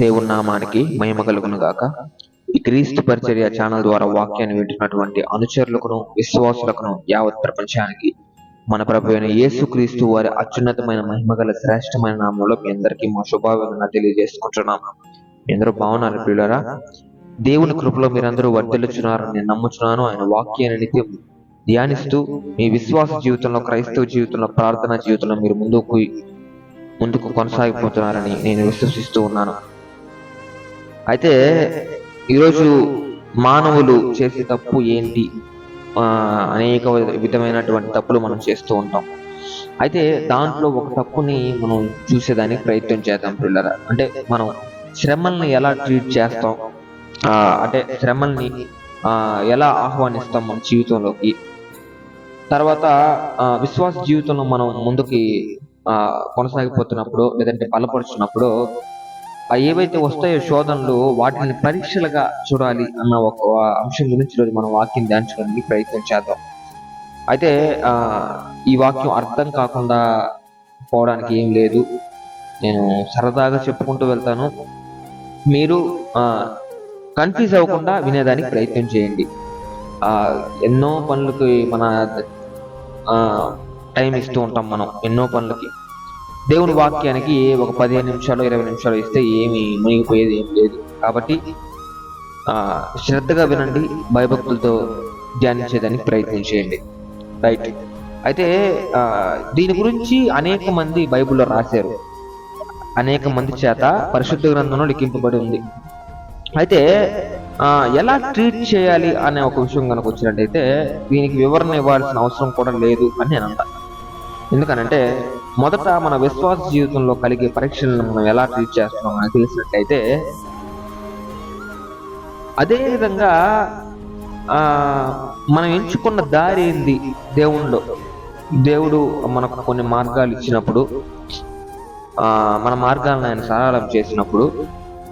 దేవుని నామానికి మహిమ కలుగును గాక. ఈ క్రీస్తు పరిచర్య ఛానల్ ద్వారా వాక్యాన్ని వింటున్నటువంటి అనుచరులకును విశ్వాసులకును యావత్ ప్రపంచానికి మన ప్రభు అయిన యేసు క్రీస్తు వారి అత్యున్నతమైన మహిమ గల శ్రేష్టమైన నామంలో మీ అందరికీ మా శుభావేదన తెలియజేసుకుంటున్నాం. మీ అందరూ బాగున్నారు ప్రియులరా? దేవుని కృపలో మీరందరూ వర్ధిల్లుచున్నారని నేను నమ్ముచున్నాను. ఆయన వాక్యాన్ని నిత్యం ధ్యానిస్తూ మీ విశ్వాస జీవితంలో క్రైస్తవ జీవితంలో ప్రార్థనా జీవితంలో మీరు ముందుకు ముందుకు కొనసాగిపోతున్నారని నేను విశ్వసిస్తూ ఉన్నాను. అయితే ఈరోజు మానవులు చేసే తప్పు ఏంటి? ఆ, అనేక విధమైనటువంటి తప్పులు మనం చేస్తూ ఉంటాం. అయితే దాంట్లో ఒక తప్పుని మనం చూసేదానికి ప్రయత్నం చేద్దాం పిల్లరా అంటే మనం శ్రమల్ని ఎలా ట్రీట్ చేస్తాం? అంటే శ్రమల్ని ఆ, ఎలా ఆహ్వానిస్తాం మన జీవితంలోకి? తర్వాత ఆ, విశ్వాస జీవితంలో మనం ముందుకి ఆ, కొనసాగిపోతున్నప్పుడు లేదంటే బలపరుచున్నప్పుడు ఏవైతే వస్తాయో శోధనలు వాటిని పరీక్షలుగా చూడాలి అన్న ఒక అంశం గురించి ఈరోజు మనం వాక్యం ధ్యానించడానికి ప్రయత్నం చేద్దాం. అయితే ఈ వాక్యం అర్థం కాకుండా పోవడానికి ఏం లేదు. నేను సరదాగా చెప్పుకుంటూ వెళ్తాను. మీరు కన్ఫ్యూజ్ అవ్వకుండా వినేదానికి ప్రయత్నం చేయండి. ఎన్నో పనులకి మన టైం ఇస్తూ ఉంటాం మనం ఎన్నో పనులకి. దేవుని వాక్యానికి ఒక పదిహేను నిమిషాలు ఇరవై నిమిషాలు ఇస్తే ఏమి మునిగిపోయేది ఏం లేదు. కాబట్టి ఆ శ్రద్ధగా వినండి భయభక్తులతో ధ్యానించేదానికి ప్రయత్నం చేయండి. రైట్. అయితే దీని గురించి అనేక మంది బైబిల్లో రాశారు. అనేక మంది చేత పరిశుద్ధ గ్రంథంలో లిఖింపబడి ఉంది. అయితే ఎలా ట్రీట్ చేయాలి అనే ఒక విషయం కనుక వచ్చినట్టయితే దీనికి వివరణ ఇవ్వాల్సిన అవసరం కూడా లేదు అని నేను అంటాను ఎందుకనంటే మొదట మన విశ్వాస జీవితంలో కలిగే పరీక్షలను మనం ఎలా ట్రీట్ చేస్తున్నాం అని తెలిసినట్లయితే అదే విధంగా ఆ మనం ఎంచుకున్న దారి ఏంది? దేవుణ్ణిలో దేవుడు మనకు కొన్ని మార్గాలు ఇచ్చినప్పుడు ఆ మన మార్గాలను ఆయన సరళం చేసినప్పుడు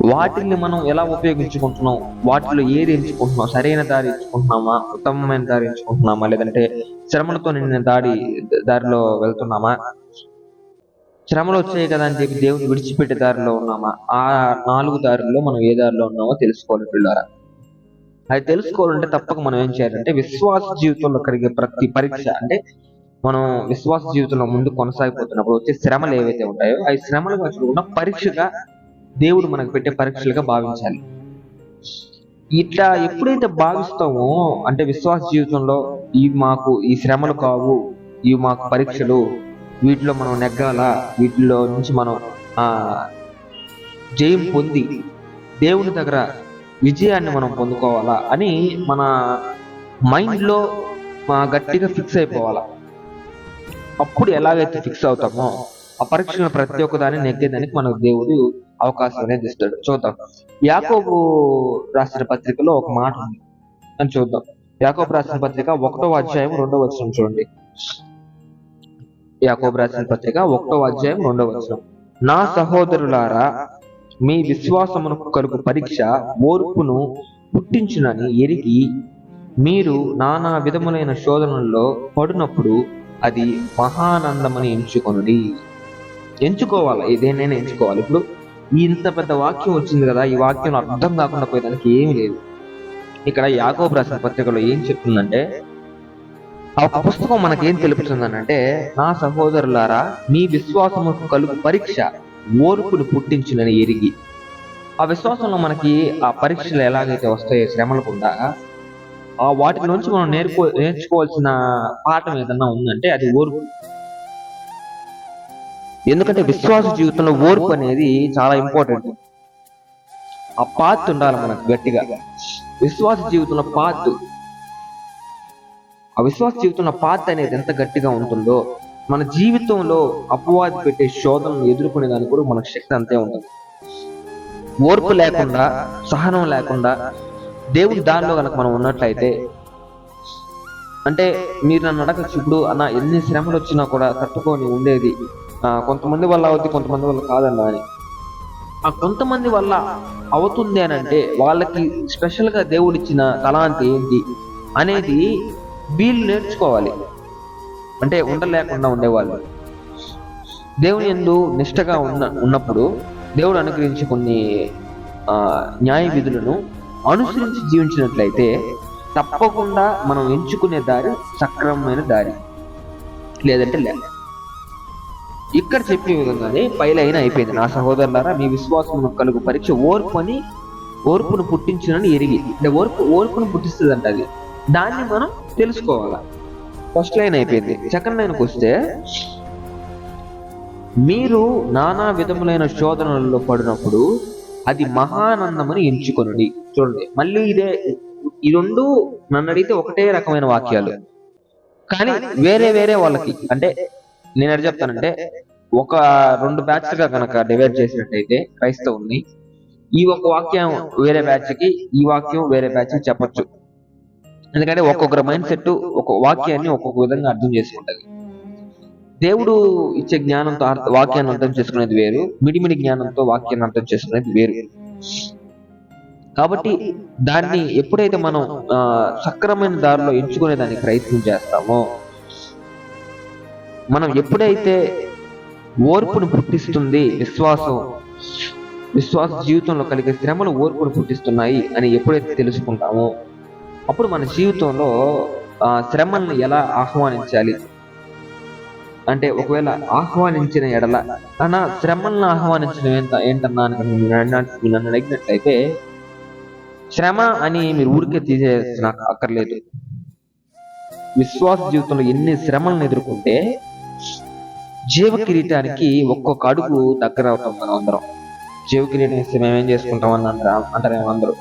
వాటిని మనం ఎలా ఉపయోగించుకుంటున్నాం? వాటిలో ఏది ఎంచుకుంటున్నాం? సరైన దారి ఎంచుకుంటున్నామా? ఉత్తమమైన దారి ఎంచుకుంటున్నామా? లేదంటే శ్రమలతో నిండిన దారి దారిలో వెళ్తున్నామా? శ్రమలు వచ్చాయి కదా అని చెప్పి దేవుని విడిచిపెట్టే దారిలో ఉన్నామా? ఆ నాలుగు దారుల్లో మనం ఏ దారిలో ఉన్నామో తెలుసుకోవాలి పిల్లరా. అది తెలుసుకోవాలంటే తప్పక మనం ఏం చేయాలంటే విశ్వాస జీవితంలో కలిగే ప్రతి పరీక్ష అంటే మనం విశ్వాస జీవితంలో ముందు కొనసాగిపోతున్నప్పుడు వచ్చే శ్రమలు ఏవైతే ఉంటాయో ఆ శ్రమలు చూడకుండా పరీక్షగా దేవుడు మనకు పెట్టే పరీక్షలుగా భావించాలి. ఇట్లా ఎప్పుడైతే భావిస్తామో అంటే విశ్వాస జీవితంలో ఇవి మాకు ఈ శ్రమలు కావు ఇవి మాకు పరీక్షలు వీటిలో మనం నెగ్గాల వీటిలో నుంచి మనం ఆ జయం పొంది దేవుని దగ్గర విజయాన్ని మనం పొందుకోవాలా అని మన మైండ్లో మా గట్టిగా ఫిక్స్ అయిపోవాలా. అప్పుడు ఎలాగైతే ఫిక్స్ అవుతామో ఆ పరీక్షను ప్రతి ఒక్క దాన్ని నెగ్గేదానికి మనకు దేవుడు అవకాశం అనేది ఇస్తాడు. చూద్దాం. యాకోబు రాసిన పత్రికలో ఒక మాట ఉంది. అని చూద్దాం. యాకోబు రాసిన పత్రిక ఒకటో అధ్యాయం రెండో వచనం చూడండి. యాకోబు రాసిన పత్రిక ఒకటో అధ్యాయం రెండవ వచనం. నా సహోదరులారా మీ విశ్వాసమును కలుగు పరీక్ష ఓర్పును పుట్టించునని ఎరిగి మీరు నానా విధములైన శోధనల్లో పడినప్పుడు అది మహానందమని ఎంచుకొనుడి. ఎంచుకోవాలి? ఇదేనైనా ఎంచుకోవాలి. ఇప్పుడు ఇంత పెద్ద వాక్యం వచ్చింది కదా ఈ వాక్యం అర్థం కాకుండా పోయేదానికి ఏమీ లేదు. ఇక్కడ యాకోబు రాసిన పత్రికలో ఏం చెప్తుందంటే ఆ ఒక పుస్తకం మనకేం తెలుపుతుందనంటే నా సహోదరులారా మీ విశ్వాసముకు కలుగు పరీక్ష ఓర్పును పుట్టించునని ఎరిగి. ఆ విశ్వాసంలో మనకి ఆ పరీక్షలు ఎలాగైతే వస్తాయో శ్రమలకుండా ఆ వాటి నుంచి మనం నేర్కో నేర్చుకోవాల్సిన పాఠం ఏదన్నా ఉందంటే అది ఓర్పు. ఎందుకంటే విశ్వాస జీవితంలో ఓర్పు అనేది చాలా ఇంపార్టెంట్. ఆ పాత్ ఉండాలి మనకు గట్టిగా. విశ్వాస జీవితంలో పాత్ ఆ విశ్వాస జీవితంలో పాత అనేది ఎంత గట్టిగా ఉంటుందో మన జీవితంలో అపవాది పెట్టే శోధనను ఎదుర్కొనే దానికి కూడా మనకు శక్తి అంతే ఉంటుంది. ఓర్పు లేకుండా సహనం లేకుండా దేవుని దారిలో కనుక మనం ఉన్నట్లయితే అంటే మీరు నన్ను అడగచ్చు ఇప్పుడు అన్న ఎన్ని శ్రమలు వచ్చినా కూడా తట్టుకొని ఉండేది కొంతమంది వల్ల అవుద్ది కొంతమంది వల్ల కాదన్నా అని. ఆ కొంతమంది వల్ల అవుతుంది అని అంటే వాళ్ళకి స్పెషల్గా దేవుడిచ్చిన తలాంతి ఏంటి అనేది వీళ్ళు నేర్చుకోవాలి. అంటే ఉండలేకుండా ఉండేవాళ్ళు. దేవుని ఎందు నిష్టగా ఉన్న ఉన్నప్పుడు దేవుడు అనుగ్రహించి కొన్ని న్యాయ విధులను అనుసరించి జీవించినట్లయితే తప్పకుండా మనం ఎంచుకునే దారి సక్రమమైన దారి. లేదంటే లేదు ఇక్కడ చెప్పే విధంగానే పైలైన అయిపోయింది. నా సహోదరులారా మీ విశ్వాసం కలుగు పరీక్ష ఓర్పు అని ఓర్పును పుట్టించునని ఎరిగి అంటే ఓర్పు ఓర్పును పుట్టిస్తుంది అంట అది. దాన్ని మనం తెలుసుకోవాలి. ఫస్ట్ లైన్ అయిపోయింది. సెకండ్ లైన్కి వస్తే మీరు నానా విధములైన శోధనలలో పడినప్పుడు అది మహానందమని ఎంచుకొనండి. చూడండి. మళ్ళీ ఇదే ఈ రెండు నన్ను అడిగితే ఒకటే రకమైన వాక్యాలు. కానీ వేరే వేరే వాళ్ళకి అంటే నేను ఎడ చెప్తానంటే ఒక రెండు బ్యాచ్గా కనుక డివైడ్ చేసినట్టయితే క్రైస్తవుని ఈ ఒక వాక్యం వేరే బ్యాచ్కి ఈ వాక్యం వేరే బ్యాచ్ చెప్పచ్చు చెప్పొచ్చు. ఎందుకంటే ఒక్కొక్కరి మైండ్ సెట్ ఒక వాక్యాన్ని ఒక్కొక్క విధంగా అర్థం చేసుకుంటది. దేవుడు ఇచ్చే జ్ఞానంతో వాక్యాన్ని అర్థం చేసుకునేది వేరు మిడిమిడి జ్ఞానంతో వాక్యాన్ని అర్థం చేసుకునేది వేరు. కాబట్టి దాన్ని ఎప్పుడైతే మనం సక్రమైన దారిలో ఎంచుకునే దానికి ప్రయత్నం చేస్తామో మనం ఎప్పుడైతే ఓర్పును పుట్టిస్తుంది విశ్వాసం విశ్వాస జీవితంలో కలిగే శ్రమలు ఓర్పును పుట్టిస్తున్నాయి అని ఎప్పుడైతే తెలుసుకుంటామో అప్పుడు మన జీవితంలో ఆ శ్రమలను ఎలా ఆహ్వానించాలి? అంటే ఒకవేళ ఆహ్వానించిన ఎడల అన్న శ్రమలను ఆహ్వానించడం ఎంత ఏంటన్నా నన్ను అడిగినట్లయితే శ్రమ అని మీరు ఊరికే తీసేసిన అక్కర్లేదు. విశ్వాస జీవితంలో ఎన్ని శ్రమలను ఎదుర్కొంటే జీవ కిరీటానికి ఒక్కొక్క అడుగు దగ్గర అవుతాం మనం అందరం. జీవ కిరీటం ఇస్తే మేమేం చేసుకుంటాం అని అంటారు అంటారేమో అందరూ.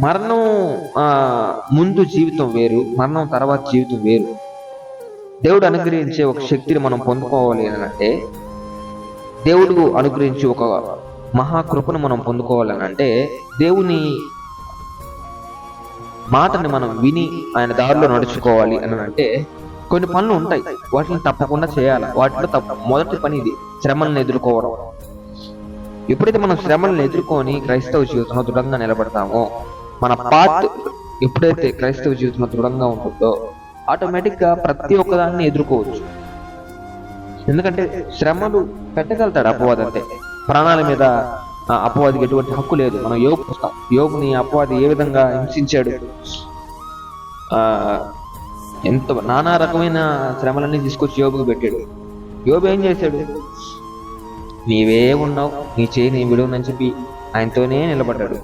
మరణం ఆ, ముందు జీవితం వేరు మరణం తర్వాత జీవితం వేరు. దేవుడు అనుగ్రహించే ఒక శక్తిని మనం పొందుకోవాలి అనంటే అంటే దేవుడు అనుగ్రహించి ఒక మహాకృపను మనం పొందుకోవాలి అని అంటే దేవుని మాటని మనం విని ఆయన దారిలో నడుచుకోవాలి అని అంటే కొన్ని పనులు ఉంటాయి. వాటిని తప్పకుండా చేయాలి. వాటిలో తప్ప మొదటి పని ఇది శ్రమలను ఎదుర్కోవడం. ఎప్పుడైతే మనం శ్రమలను ఎదుర్కొని క్రైస్తవ జీవితంలో దృఢంగా నిలబడతామో మన పాత్ ఎప్పుడైతే క్రైస్తవ జీవితంలో దృఢంగా ఉంటుందో ఆటోమేటిక్గా ప్రతి ఒక్కదాన్ని ఎదుర్కోవచ్చు. ఎందుకంటే శ్రమలు పెట్టగలుగుతాడు అపవాది అంటే. ప్రాణాల మీద ఆ, అపవాదికి ఎటువంటి హక్కు లేదు. మనం యోగు చూస్తాం యోగుని అపవాది ఏ విధంగా హింసించాడు? ఆ ఎంత నానా రకమైన శ్రమలన్నీ తీసుకొచ్చి యోగుకు పెట్టాడు. యోగు ఏం చేశాడు? నీవే ఉన్నావు నీ చేయి నీ విడువనని చెప్పి ఆయనతోనే నిలబడ్డాడు.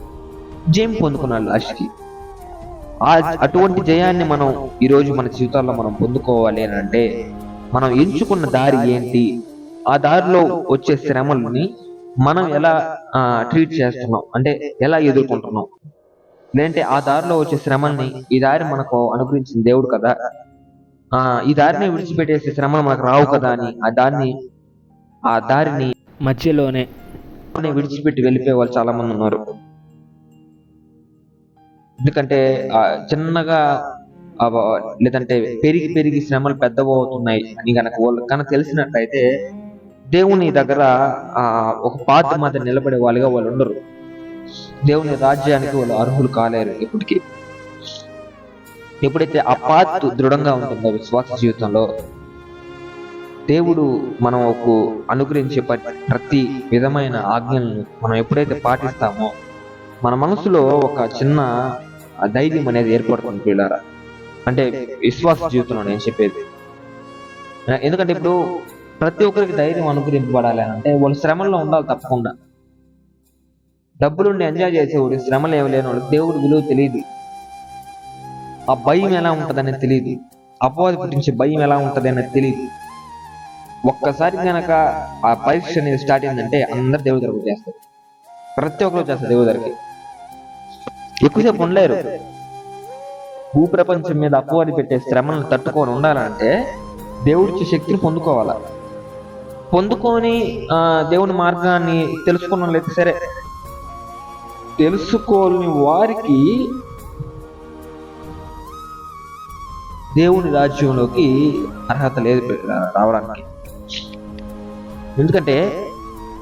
జయం పొందుకున్నాడు లాస్ట్కి ఆ అటువంటి జయాన్ని మనం ఈ రోజు మన జీవితాల్లో మనం పొందుకోవాలి అని అంటే మనం ఎంచుకున్న దారి ఏంటి? ఆ దారిలో వచ్చే శ్రమలని మనం ఎలా ట్రీట్ చేస్తున్నాం? అంటే ఎలా ఎదుర్కొంటున్నాం? లేదంటే ఆ దారిలో వచ్చే శ్రమల్ని ఈ దారి మనకు అనుగ్రహించిన దేవుడు కదా? ఆ ఈ దారిని విడిచిపెట్టేసే శ్రమలు మనకు రావు కదా అని ఆ దాన్ని ఆ దారిని మధ్యలోనే విడిచిపెట్టి వెళ్ళిపోయే వాళ్ళు చాలా మంది ఉన్నారు. ఎందుకంటే చిన్నగా లేదంటే పెరిగి పెరిగి శ్రమలు పెద్దవవుతున్నాయి అని కనుక వాళ్ళు కనుక తెలిసినట్లయితే దేవుని దగ్గర ఆ ఒక పాత మీద నిలబడే వాళ్ళుగా వాళ్ళు ఉండరు. దేవుని రాజ్యానికి వాళ్ళు అర్హులు కాలేరు ఇప్పటికీ ఎప్పుడైతే ఆ పాత్ దృఢంగా ఉంటుందో విశ్వాస జీవితంలో దేవుడు మనం ఒక అనుగ్రహించే ప్రతి విధమైన ఆజ్ఞలను మనం ఎప్పుడైతే పాటిస్తామో మన మనసులో ఒక చిన్న ధైర్యం అనేది ఏర్పడుతుంది పిల్లరా అంటే విశ్వాస జీవితంలో నేను చెప్పేది. ఎందుకంటే ఇప్పుడు ప్రతి ఒక్కరికి ధైర్యం అనుగ్రహింపబడాలి అని అంటే వాళ్ళు శ్రమల్లో ఉండాలి తప్పకుండా. డబ్బులుండి ఎంజాయ్ చేసేవాడు శ్రమలు ఏమి వాడు దేవుడు విలువ తెలియదు ఆ భయం ఎలా ఉంటదనేది తెలియదు అపవాది పుట్టించే భయం ఎలా ఉంటది అనేది తెలియదు ఒక్కసారి కనుక ఆ పరీక్ష అనేది స్టార్ట్ అయిందంటే అందరు దేవుడి దగ్గర చేస్తారు ప్రతి ఒక్కరు చేస్తారు దేవుడి దగ్గరికి. ఎక్కువసేపు ఉండలేరు. భూప్రపంచం మీద అప్పువాడి పెట్టే శ్రమలను తట్టుకొని ఉండాలంటే దేవుడిచ్చే శక్తిని పొందుకోవాలా? పొందుకొని దేవుని మార్గాన్ని తెలుసుకున్న లేదు సరే తెలుసుకోని వారికి దేవుని రాజ్యంలోకి అర్హత లేదు రావడానికి. ఎందుకంటే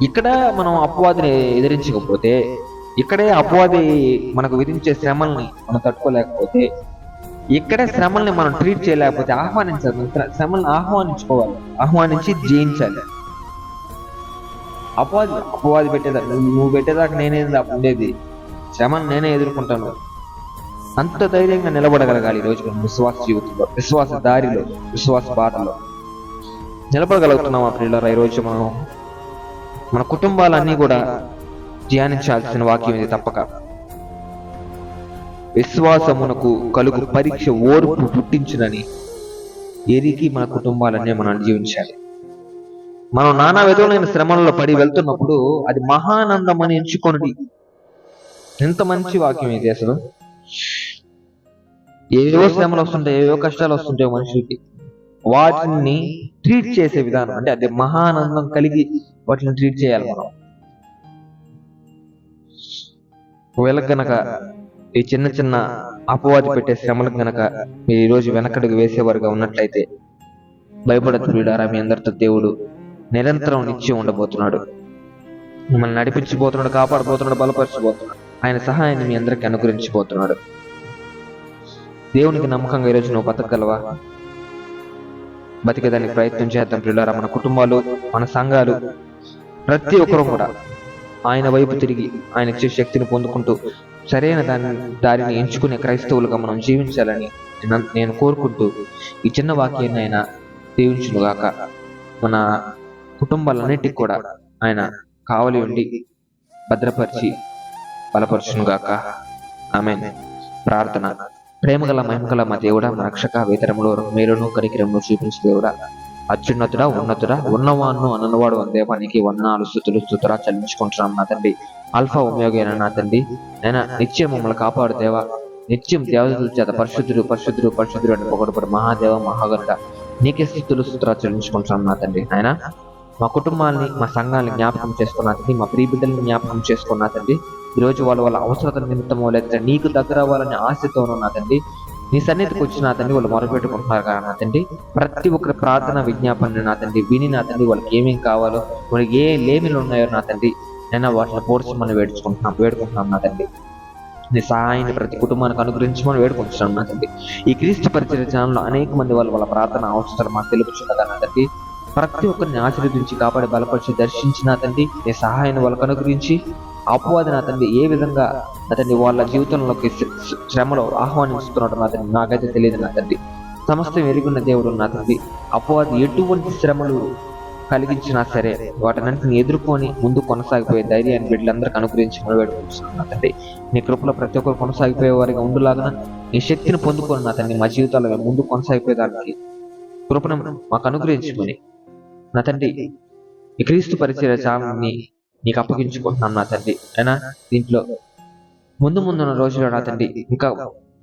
ఇక్కడ మనం అపవాదిని ఎదిరించకపోతే ఇక్కడే అపవాది మనకు విధించే శ్రమల్ని మనం తట్టుకోలేకపోతే ఇక్కడే శ్రమల్ని మనం ట్రీట్ చేయలేకపోతే ఆహ్వానించాలి శ్రమల్ని ఆహ్వానించుకోవాలి. ఆహ్వానించి జయించాలి. అపవాది అపవాది పెట్టేదాకా నువ్వు పెట్టేదాకా నేనే ఉండేది. శ్రమను నేనే ఎదుర్కొంటాను. అంత ధైర్యంగా నిలబడగలగాలి ఈ రోజు మనం విశ్వాస జీవితంలో విశ్వాస దారిలో విశ్వాస బాటలో. నిలబడగలుగుతున్నాం ఆ పిల్లల ఈ రోజు మనం మన కుటుంబాలన్నీ కూడా ధ్యానించాల్సిన వాక్యం ఇది తప్పక. విశ్వాసమునకు కలుగు పరీక్ష ఓర్పు పుట్టించునని ఎరిగి మన కుటుంబాలన్నీ మనం జీవించాలి. మనం నానా విధములైన శ్రమలలో పడి వెళ్తున్నప్పుడు అది మహానందం అని ఎంచుకొనడి. ఎంత మంచి వాక్యం ఇది అసలు. ఏవో శ్రమలు వస్తుంటాయి ఏవో కష్టాలు వస్తుంటాయి మనుషులకి. వాటిని ట్రీట్ చేసే విధానం. అంటే అది మహానందం కలిగి వాటిని ట్రీట్ చేయాలి మనం. ఒకవేళ గనక ఈ చిన్న చిన్న అపవాది పెట్టే శ్రమలకు గనక మీరు ఈరోజు వెనకడుగు వేసేవారుగా ఉన్నట్లయితే భయపడతుడారా మీ అందరితో దేవుడు నిరంతరం నిత్యం ఉండబోతున్నాడు. మిమ్మల్ని నడిపించబోతున్నాడు కాపాడబోతున్నాడు బలపరచబోతున్నాడు. ఆయన సహాయాన్ని మీ అందరికి అనుగ్రహించబోతున్నాడు. దేవునికి నమ్మకంగా ఈరోజు నువ్వు బతకగలవా? బతికేదానికి ప్రయత్నం చేద్దాం పిల్లరా మన కుటుంబాలు మన సంఘాలు. ప్రతి ఒక్కరూ కూడా ఆయన వైపు తిరిగి ఆయన ఇచ్చే శక్తిని పొందుకుంటూ సరైన దాని దారిని ఎంచుకునే క్రైస్తవులుగా మనం జీవించాలని నేను- కోరుకుంటూ ఈ చిన్న వాక్యాన్ని ఆయన దీవించునుగాక. మన కుటుంబాలన్నిటికి కూడా ఆయన కావలి ఉండి భద్రపరిచి బలపరచునుగాక. ఆమె ప్రార్థన. ప్రేమగల మహిమగల మా దేవుడా మా రక్షక వేతరములో మేలును కనికిరమును చూపించు దేవుడా. అత్యున్నతుడా ఉన్నతుడా ఉన్నవాను అననవాడు దేవానికి వందనాలు స్థుతులు స్థుతురా చెల్లించుకుంటున్నాం నా తండ్రి. అల్ఫా ఉపయోగైన నా తండ్రి. నేను నిత్యం మమ్మల్ని కాపాడు దేవా. నిత్యం దేవతల చేత పరిశుద్ధుడు పరిశుద్ధుడు పరిశుద్ధుడు అని పొగడపడు మహాదేవ మహాగరుడ. నీకే స్థుతులు స్థుతురా చెల్లించుకుంటున్నాం నా తండ్రి. ఆయన మా కుటుంబాన్ని మా సంఘాన్ని జ్ఞాపకం చేసుకున్నా తండ్రి మా ప్రియ బిడ్డల్ని జ్ఞాపకం చేసుకున్నా తండ్రి. రోజు వాళ్ళ వాళ్ళ అవసరత నిమిత్తమో లేదా నీకు దగ్గర అవ్వాలనే ఆశతోనూ నా తండ్రి నీ సన్నిధికి వచ్చిన తండ్రి వాళ్ళు మొరపెట్టుకుంటున్నారు కదా నా తండ్రి. ప్రతి ఒక్కరి ప్రార్థన విజ్ఞాపన నా తండ్రి విని నా తండ్రి వాళ్ళకి ఏమేం కావాలో వాళ్ళకి ఏ లేమిలు ఉన్నాయో నా తండ్రి నేను వాటిని పోడ్చమని వేడుచుకుంటున్నాం వేడుకుంటున్నాం నా తండ్రి. నీ సహాయాన్ని ప్రతి కుటుంబానికి అనుగ్రహించమని వేడుకుంటున్నాం నా తండ్రి. ఈ క్రీస్తు పరిచయ ఛానల్లో అనేక మంది వాళ్ళు వాళ్ళ ప్రార్థన అవసరం మాకు తెలుపుచున్నదా నా తండ్రి ప్రతి ఒక్కరిని ఆశీర్వదించి కాపాడి బలపరిచి దర్శించి నా తండ్రి నీ సహాయాన్ని వాళ్ళకు అనుగ్రహించి అపవాది నా తండ్రి ఏ విధంగా అతన్ని వాళ్ళ జీవితంలోకి శ్రమలో ఆహ్వానిస్తున్నాడు నా తండ్రి నాకైతే తెలియదు నా తండ్రి. సమస్తం ఎరుగున్న దేవుడు నా తండ్రి. అపవాది ఎటువంటి శ్రమలు కలిగించినా సరే వాటినంటిని ఎదుర్కొని ముందు కొనసాగిపోయే ధైర్యాన్ని బిడ్డలందరికీ అనుగ్రహించి మనం తండ్రి. నీ కృపలో ప్రతి ఒక్కరు కొనసాగిపోయే వారిగా ఉండులాగా నీ శక్తిని పొందుకొని నా తండ్రి మా జీవితాల్లో ముందు కొనసాగిపోయేదానికి కృపను మాకు అనుగ్రహించుకొని నా తండ్రి ఈ క్రీస్తు పరిచయ చాలని నీకు అప్పగించుకుంటున్నాను నా తండ్రి. అయినా దీంట్లో ముందు ముందున్న రోజుల్లో నా తండ్రి ఇంకా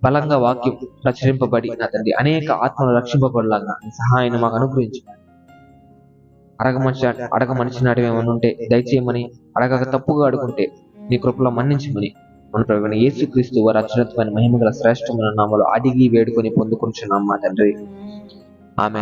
బలంగా వాక్యం ప్రచురింపబడి నా తండ్రి అనేక ఆత్మలు రక్షింపబడలాగా నీ సహాయాన్ని మాకు అనుగ్రహించు. అడగ మనిషి అడగ మనిషి నాటి ఏమైనా ఉంటే దయచేయమని అడగక తప్పుగా అడుగుంటే నీ కృపలో మన్నించమని మన యేసు క్రీస్తు వారి అత్యున్నతమైన మహిమగల శ్రేష్టమైన నామలు అడిగి వేడుకొని పొందుకుంటున్నాం మా తండ్రి. ఆమె